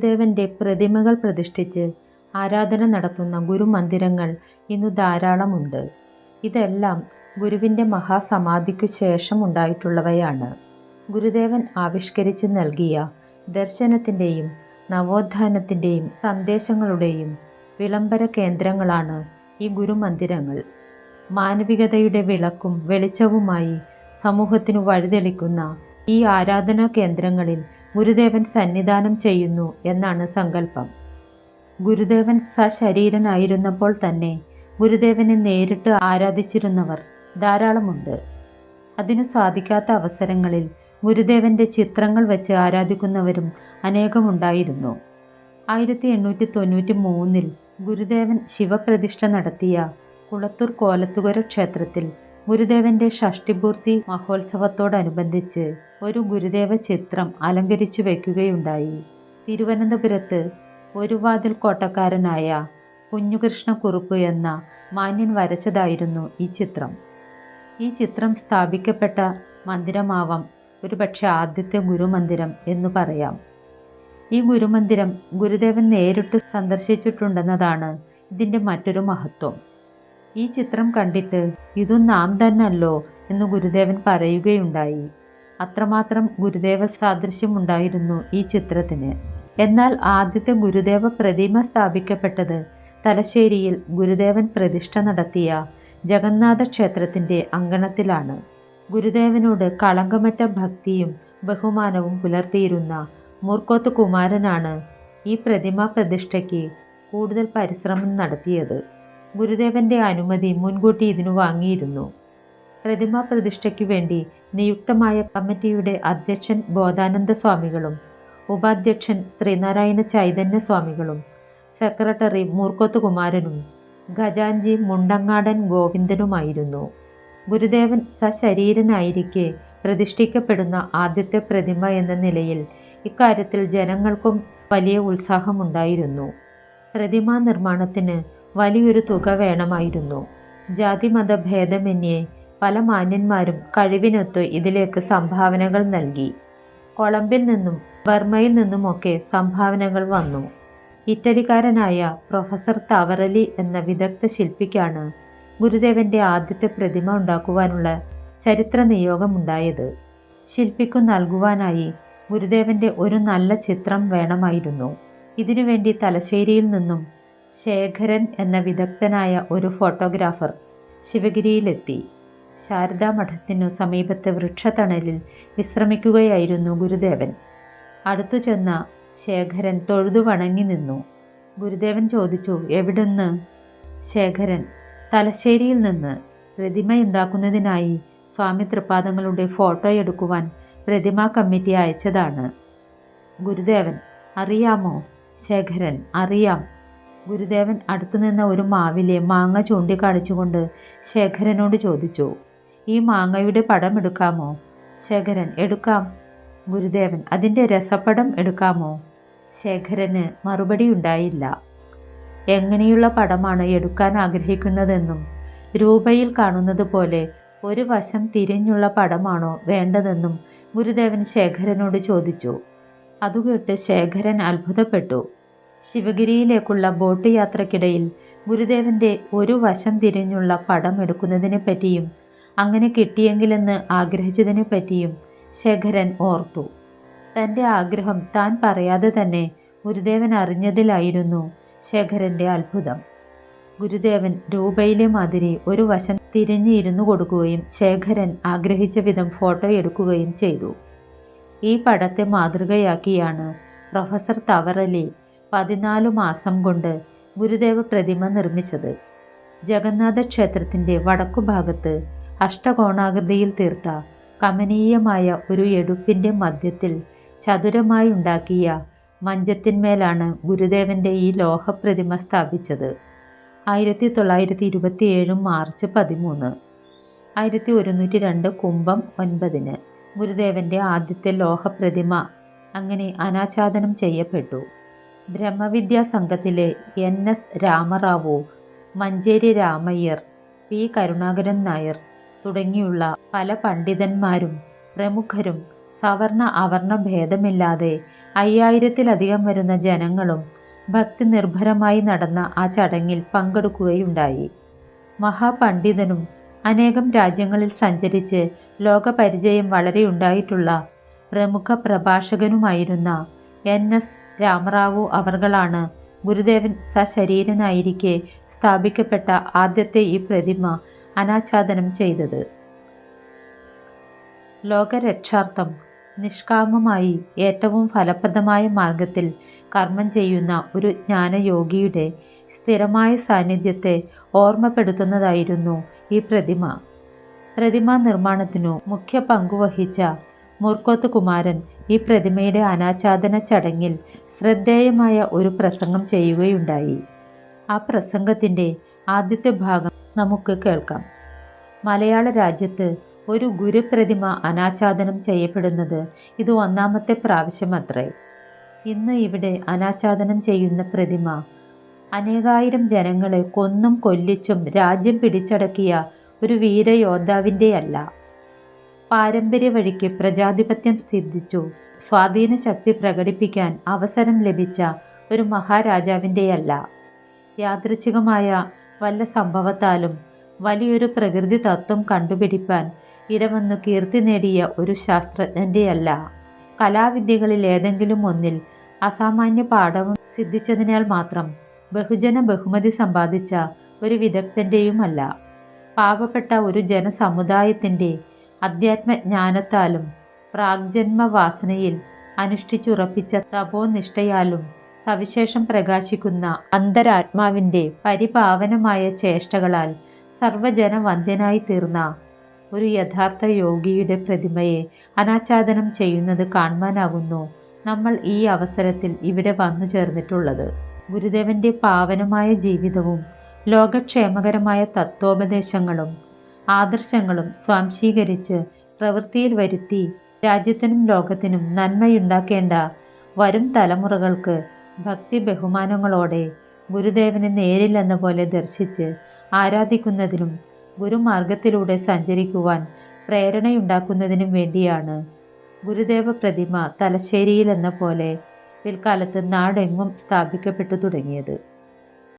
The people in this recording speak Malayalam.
ഗുരുദേവന്റെ പ്രതിമകൾ പ്രതിഷ്ഠിച്ച് ആരാധന നടത്തുന്ന ഗുരുമന്ദിരങ്ങൾ ഇന്നു ധാരാളമുണ്ട്. ഇതെല്ലാം ഗുരുവിന്റെ മഹാസമാധിക്കു ശേഷം ഉണ്ടായിട്ടുള്ളവയാണ് ഗുരുദേവൻ ആവിഷ്കരിച്ച് നൽകിയ ദർശനത്തിന്റെയും നവോത്ഥാനത്തിന്റെയും സന്ദേശങ്ങളുടെയും വിളംബര കേന്ദ്രങ്ങളാണ് ഈ ഗുരുമന്ദിരങ്ങൾ. മാനവികതയുടെ വിളക്കും വെളിച്ചവുമായി സമൂഹത്തിനു വഴിതെളിക്കുന്ന ഈ ആരാധനാ കേന്ദ്രങ്ങളിൽ ഗുരുദേവൻ സന്നിധാനം ചെയ്യുന്നു എന്നാണ് സങ്കല്പം. ഗുരുദേവൻ സശരീരനായിരുന്നപ്പോൾ തന്നെ ഗുരുദേവനെ നേരിട്ട് ആരാധിച്ചിരുന്നവർ ധാരാളമുണ്ട്. അതിനു സാധിക്കാത്ത അവസരങ്ങളിൽ ഗുരുദേവന്റെ ചിത്രങ്ങൾ വെച്ച് ആരാധിക്കുന്നവരും അനേകമുണ്ടായിരുന്നു. ആയിരത്തി എണ്ണൂറ്റി തൊണ്ണൂറ്റി മൂന്നിൽ ഗുരുദേവൻ ശിവപ്രതിഷ്ഠ നടത്തിയ കുളത്തൂർ കോലത്തുകര ക്ഷേത്രത്തിൽ ഗുരുദേവന്റെ ഷഷ്ടിപൂർത്തി മഹോത്സവത്തോടനുബന്ധിച്ച് ഒരു ഗുരുദേവ ചിത്രം അലങ്കരിച്ചു വയ്ക്കുകയുണ്ടായി. തിരുവനന്തപുരത്ത് ഒരു വാതിൽ കോട്ടക്കാരനായ കുഞ്ഞുകൃഷ്ണ കുറുപ്പ് എന്ന മാന്യൻ വരച്ചതായിരുന്നു ഈ ചിത്രം. ഈ ചിത്രം സ്ഥാപിക്കപ്പെട്ട മന്ദിരമാവാം ഒരുപക്ഷെ ആദ്യത്തെ ഗുരുമന്ദിരം എന്ന് പറയാം. ഈ ഗുരുമന്ദിരം ഗുരുദേവൻ നേരിട്ട് സന്ദർശിച്ചിട്ടുണ്ടെന്നതാണ് ഇതിന്റെ മറ്റൊരു മഹത്വം. ഈ ചിത്രം കണ്ടിട്ട് ഇതും നാം തന്നല്ലോ എന്ന് ഗുരുദേവൻ പറയുകയുണ്ടായി. അത്രമാത്രം ഗുരുദേവ സാദൃശ്യമുണ്ടായിരുന്നു ഈ ചിത്രത്തിന്. എന്നാൽ ആദ്യത്തെ ഗുരുദേവ പ്രതിമ സ്ഥാപിക്കപ്പെട്ടത് തലശ്ശേരിയിൽ ഗുരുദേവൻ പ്രതിഷ്ഠ നടത്തിയ ജഗന്നാഥ ക്ഷേത്രത്തിന്റെ അങ്കണത്തിലാണ്. ഗുരുദേവനോട് കളങ്കമറ്റ ഭക്തിയും ബഹുമാനവും പുലർത്തിയിരുന്ന മൂർക്കോത്ത് കുമാരനാണ് ഈ പ്രതിമ പ്രതിഷ്ഠയ്ക്ക് കൂടുതൽ പരിശ്രമം നടത്തിയത്. ഗുരുദേവന്റെ അനുമതി മുൻകൂട്ടി ഇതിനു വാങ്ങിയിരുന്നു. പ്രതിമാ പ്രതിഷ്ഠയ്ക്കു വേണ്ടി നിയുക്തമായ കമ്മിറ്റിയുടെ അധ്യക്ഷൻ ബോധാനന്ദ സ്വാമികളും ഉപാധ്യക്ഷൻ ശ്രീനാരായണ ചൈതന്യ സ്വാമികളും സെക്രട്ടറി മൂർക്കോത്ത് കുമാരനും ഖജാൻജി മുണ്ടങ്ങാടൻ ഗോവിന്ദനുമായിരുന്നു. ഗുരുദേവൻ സശരീരനായിരിക്കെ പ്രതിഷ്ഠിക്കപ്പെടുന്ന ആദ്യത്തെ പ്രതിമ എന്ന നിലയിൽ ഇക്കാര്യത്തിൽ ജനങ്ങൾക്കും വലിയ ഉത്സാഹമുണ്ടായിരുന്നു. പ്രതിമാ നിർമ്മാണത്തിന് വലിയൊരു തുക വേണമായിരുന്നു. ജാതിമത ഭേദമന്യേ പല മാന്യന്മാരും കഴിവിനൊത്ത് ഇതിലേക്ക് സംഭാവനകൾ നൽകി. കൊളംബിൽ നിന്നും ബർമയിൽ നിന്നുമൊക്കെ സംഭാവനകൾ വന്നു. ഇറ്റലിക്കാരനായ പ്രൊഫസർ തവറലി എന്ന വിദഗ്ധ ശില്പിക്കാണ് ഗുരുദേവന്റെ ആദ്യത്തെ പ്രതിമ ഉണ്ടാക്കുവാനുള്ള ചരിത്ര നിയോഗമുണ്ടായത് ശില്പിക്കു നൽകുവാനായി ഗുരുദേവന്റെ ഒരു നല്ല ചിത്രം വേണമായിരുന്നു. ഇതിനുവേണ്ടി തലശ്ശേരിയിൽ നിന്നും ശേഖരൻ എന്ന വിദഗ്ധനായ ഒരു ഫോട്ടോഗ്രാഫർ ശിവഗിരിയിലെത്തി. ശാരദാ മഠത്തിനു സമീപത്തെ വൃക്ഷത്തണലിൽ വിശ്രമിക്കുകയായിരുന്നു ഗുരുദേവൻ. അടുത്തു ചെന്ന ശേഖരൻ തൊഴുതു വണങ്ങി നിന്നു. ഗുരുദേവൻ ചോദിച്ചു എവിടുന്ന്? ശേഖരൻ തലശ്ശേരിയിൽ നിന്ന്. പ്രതിമയുണ്ടാക്കുന്നതിനായി സ്വാമി തൃപാദങ്ങളുടെ ഫോട്ടോ എടുക്കുവാൻ പ്രതിമാ കമ്മിറ്റി അയച്ചതാണ്. ഗുരുദേവൻ അറിയാമോ? ശേഖരൻ അറിയാം. ഗുരുദേവൻ അടുത്തുനിന്ന ഒരു മാവിലെ മാങ്ങ ചൂണ്ടിക്കാണിച്ചുകൊണ്ട് ശേഖരനോട് ചോദിച്ചു ഈ മാങ്ങയുടെ പടം എടുക്കാമോ? ശേഖരൻ എടുക്കാം. ഗുരുദേവൻ അതിന്റെ രസപ്പടം എടുക്കാമോ? ശേഖരന് മറുപടി ഉണ്ടായില്ല. എങ്ങനെയുള്ള പടമാണ് എടുക്കാൻ ആഗ്രഹിക്കുന്നതെന്നും രൂപയിൽ കാണുന്നത് പോലെ ഒരു വശം തിരിഞ്ഞുള്ള പടമാണോ വേണ്ടതെന്നും ഗുരുദേവൻ ശേഖരനോട് ചോദിച്ചു. അതുകേട്ട് ശേഖരൻ അത്ഭുതപ്പെട്ടു. ശിവഗിരിയിലേക്കുള്ള ബോട്ട് യാത്രക്കിടയിൽ ഗുരുദേവന്റെ ഒരു വശം തിരിഞ്ഞുള്ള പടം എടുക്കുന്നതിനെ പറ്റിയും അങ്ങനെ കിട്ടിയെങ്കിലെന്ന് ആഗ്രഹിച്ചതിനെ പറ്റിയും ശേഖരൻ ഓർത്തു. തന്റെ ആഗ്രഹം താൻ പറയാതെ തന്നെ ഗുരുദേവൻ അറിഞ്ഞതിലായിരുന്നു ശേഖരന്റെ അത്ഭുതം. ഗുരുദേവൻ രൂപയിലെ മാതിരി ഒരു വശം തിരിഞ്ഞ് ഇരുന്നു കൊടുക്കുകയും ശേഖരൻ ആഗ്രഹിച്ച വിധം ഫോട്ടോ എടുക്കുകയും ചെയ്തു. ഈ പടത്തെ മാതൃകയാക്കിയാണ് പ്രൊഫസർ തവറലി പതിനാലു മാസം കൊണ്ട് ഗുരുദേവ പ്രതിമ നിർമ്മിച്ചത്. ജഗന്നാഥ ക്ഷേത്രത്തിന്റെ വടക്കുഭാഗത്ത് അഷ്ടകോണാകൃതിയിൽ തീർത്ത കമനീയമായ ഒരു എടുപ്പിന്റെ മധ്യത്തിൽ ചതുരമായി ഉണ്ടാക്കിയ മഞ്ചത്തിന്മേലാണ് ഗുരുദേവന്റെ ഈ ലോഹപ്രതിമ സ്ഥാപിച്ചത്. ആയിരത്തി തൊള്ളായിരത്തി ഇരുപത്തിയേഴ് മാർച്ച് പതിമൂന്ന്. ആയിരത്തി ഒരുന്നൂറ്റി രണ്ട് കുംഭം ഒൻപതിന് ഗുരുദേവന്റെ ആദ്യത്തെ ലോഹപ്രതിമ അങ്ങനെ അനാച്ഛാദനം ചെയ്യപ്പെട്ടു. ബ്രഹ്മവിദ്യാ സംഘത്തിലെ N S Ramarao Manjeri Ramayyar P Karunakaran Nair തുടങ്ങിയുള്ള പല പണ്ഡിതന്മാരും പ്രമുഖരും സവർണ അവർണ ഭേദമില്ലാതെ അയ്യായിരത്തിലധികം വരുന്ന ജനങ്ങളും ഭക്തി നിർഭരമായി നടന്ന ആ ചടങ്ങിൽ പങ്കെടുക്കുകയുണ്ടായി. മഹാപണ്ഡിതനും അനേകം രാജ്യങ്ങളിൽ സഞ്ചരിച്ച് ലോകപരിചയം വളരെയുണ്ടായിട്ടുള്ള പ്രമുഖ പ്രഭാഷകനുമായിരുന്ന എൻ എസ് രാമറാവു അവർകളാണ് ഗുരുദേവൻ സശരീരനായിരിക്കെ സ്ഥാപിക്കപ്പെട്ട ആദ്യത്തെ ഈ പ്രതിമ അനാച്ഛാദനം ചെയ്തത്. ലോകരക്ഷാർത്ഥം നിഷ്കാമമായി ഏറ്റവും ഫലപ്രദമായ മാർഗത്തിൽ കർമ്മം ചെയ്യുന്ന ഒരു ജ്ഞാനയോഗിയുടെ സ്ഥിരമായ സാന്നിധ്യത്തെ ഓർമ്മപ്പെടുത്തുന്നതായിരുന്നു ഈ പ്രതിമ. പ്രതിമ നിർമ്മാണത്തിനു മുഖ്യ പങ്കുവഹിച്ച മുർക്കോത്ത് കുമാരൻ ഈ പ്രതിമയുടെ അനാച്ഛാദന ചടങ്ങിൽ ശ്രദ്ധേയമായ ഒരു പ്രസംഗം ചെയ്യുകയുണ്ടായി. ആ പ്രസംഗത്തിന്റെ ആദ്യത്തെ ഭാഗം നമുക്ക് കേൾക്കാം. മലയാള രാജ്യത്ത് ഒരു ഗുരുപ്രതിമ അനാച്ഛാദനം ചെയ്യപ്പെടുന്നത് ഇത് ഒന്നാമത്തെ പ്രാവശ്യമത്രേ. ഇന്ന് ഇവിടെ അനാച്ഛാദനം ചെയ്യുന്ന പ്രതിമ അനേകായിരം ജനങ്ങളെ കൊന്നും കൊല്ലിച്ചും രാജ്യം പിടിച്ചടക്കിയ ഒരു വീരയോദ്ധാവിന്റെയല്ല പാരമ്പര്യ വഴിക്ക് പ്രജാധിപത്യം സിദ്ധിച്ചു. സ്വാധീന ശക്തി പ്രകടിപ്പിക്കാൻ അവസരം ലഭിച്ച ഒരു മഹാരാജാവിന്റെയല്ല യാദൃച്ഛികമായ വല്ല സംഭവത്താലും വലിയൊരു പ്രകൃതി തത്വം കണ്ടുപിടിപ്പാൻ ഇരവന്നു കീർത്തി നേടിയ ഒരു ശാസ്ത്രജ്ഞന്റെയല്ല കലാവിദ്യകളിൽ ഏതെങ്കിലും ഒന്നിൽ അസാമാന്യ പാഠവും സിദ്ധിച്ചതിനാൽ മാത്രം ബഹുജന ബഹുമതി സമ്പാദിച്ച ഒരു വിദഗ്ധന്റെയുമല്ല പാവപ്പെട്ട ഒരു ജനസമുദായത്തിന്റെ അധ്യാത്മജ്ഞാനത്താലും പ്രാഗ്ജന്മവാസനയിൽ അനുഷ്ഠിച്ചുറപ്പിച്ച തപോനിഷ്ഠയാലും സവിശേഷം പ്രകാശിക്കുന്ന അന്തരാത്മാവിന്റെ പരിപാവനമായ ചേഷ്ടകളാൽ സർവജനവന്ദ്യനായി തീർന്ന ഒരു യഥാർത്ഥ യോഗിയുടെ പ്രതിമയെ അനാച്ഛാദനം ചെയ്യുന്നത് കാണുവാനാകുന്നു നമ്മൾ ഈ അവസരത്തിൽ ഇവിടെ വന്നു ചേർന്നിട്ടുള്ളത്. ഗുരുദേവന്റെ പാവനമായ ജീവിതവും ലോകക്ഷേമകരമായ തത്വോപദേശങ്ങളും ആദർശങ്ങളും സ്വാംശീകരിച്ച് പ്രവൃത്തിയിൽ വരുത്തി രാജ്യത്തിനും ലോകത്തിനും നന്മയുണ്ടാക്കേണ്ട വരും തലമുറകൾക്ക് ഭക്തി ബഹുമാനങ്ങളോടെ ഗുരുദേവനെ നേരില്ലെന്ന പോലെ ദർശിച്ച് ആരാധിക്കുന്നതിനും ഗുരുമാർഗത്തിലൂടെ സഞ്ചരിക്കുവാൻ പ്രേരണയുണ്ടാക്കുന്നതിനും വേണ്ടിയാണ് ഗുരുദേവ പ്രതിമ തലശ്ശേരിയിൽ എന്ന പോലെ പിൽക്കാലത്ത് നാടെങ്ങും സ്ഥാപിക്കപ്പെട്ടു തുടങ്ങിയത്.